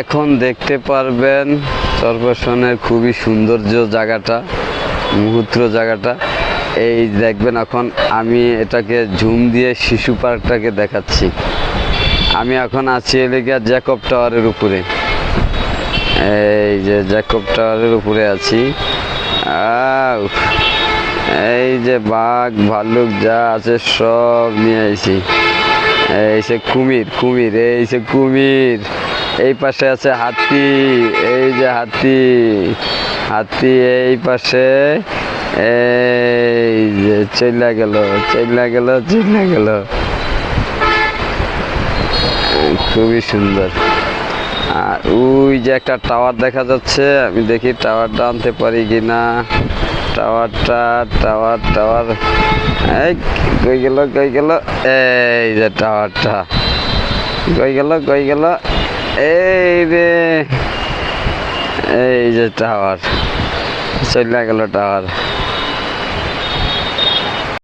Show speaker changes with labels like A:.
A: এখন দেখতে পারবেন চরপেশনের খুবই সৌন্দর্য জায়গাটা, মুহূর্ত জায়গাটা। এই দেখবেন এখন আমি এটাকে ঝুম দিয়ে শিশু পার্কটাকে দেখাচ্ছি। আমি এখন আছি এলিগা জ্যাকব টাওয়ারের উপরে। এই যে জ্যাকব টাওয়ারের উপরে আছি। এই যে বাঘ, ভাল্লুক যা আছে সব নিয়ে আইছি। এই সে কুমির কুমির, এই সে কুমির। এই পাশে আছে হাতি, এই যে হাতি হাতি এই পাশে, এই যে চইলা গেল চইলা গেল চইলা গেল। খুবই সুন্দর। আর ওই যে একটা টাওয়ার দেখা যাচ্ছে, আমি দেখি টাওয়ারটা আনতে পারি কিনা। টাওয়ারটা, টাওয়ার টাওয়ার। এই, কই গেল কই গেল? এই যে টাওয়ারটা। কই গেল কই গেল? এই যে টাওয়ার চলে গেল টাওয়ার